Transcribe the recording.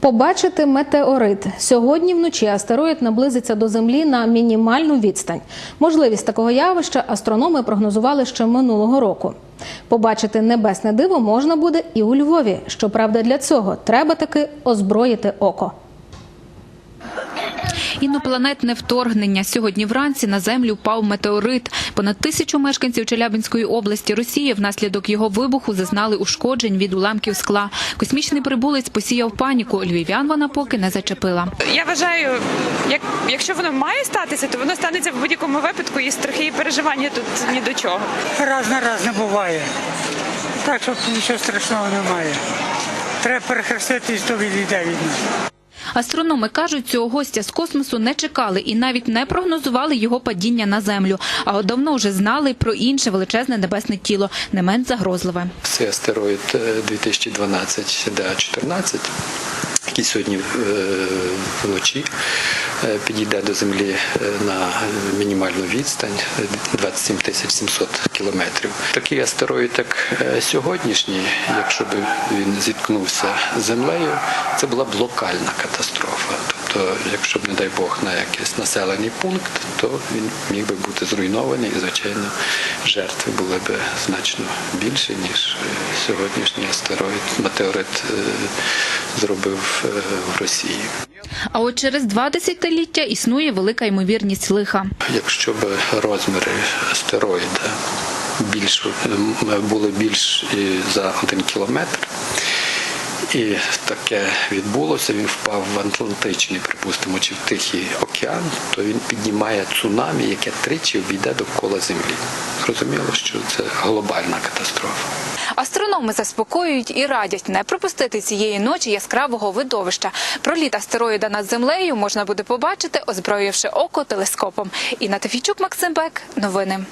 Побачити метеорит сьогодні вночі астероїд наблизиться до землі на мінімальну відстань. Можливість такого явища астрономи прогнозували ще минулого року. Побачити небесне диво можна буде і у Львові. Щоправда, для цього треба таки озброїти око. Інопланетне вторгнення. Сьогодні вранці на землю впав метеорит. Понад тисячу мешканців Челябинської області Росії внаслідок його вибуху зазнали ушкоджень від уламків скла. Космічний прибулець посіяв паніку. Львів'ян вона поки не зачепила. Я вважаю, як, якщо воно має статися, то воно станеться в будь-якому випадку, і страхи і переживання тут ні до чого. Раз на раз не буває. Так що нічого страшного немає. Треба перехреститись, то відійде від нас. Астрономи кажуть, цього гостя з космосу не чекали і навіть не прогнозували його падіння на землю. А от давно вже знали про інше величезне небесне тіло, не менш загрозливе. Це астероїд е, 2012 ДА-14, який сьогодні е, вночі е, підійде до Землі е, на мінімальну відстань е, 27 тисяч 700 кілометрів. Такий астероїд, як е, сьогоднішній, якщо б він зіткнувся з землею, це була б локальна катастрофа. Тобто, якщо б, не дай Бог, на якийсь населений пункт, то він міг би бути зруйнований і, звичайно, жертви були б значно більше, ніж е, сьогоднішній астероїд, метеорит е, зробив е, в Росії. А от через два десятиліття існує велика ймовірність лиха. Якщо б розміри астероїда більш, були більш за один кілометр, і таке відбулося, він впав в Атлантичний, припустимо, чи в Тихий океан, то він піднімає цунамі, яке тричі обійде довкола Землі. Зрозуміло, що це глобальна катастрофа. Астрономи заспокоюють і радять не пропустити цієї ночі яскравого видовища. Проліт астероїда над землею можна буде побачити, озброївши око телескопом. Інна Тафійчук, Максим Бек. Новини.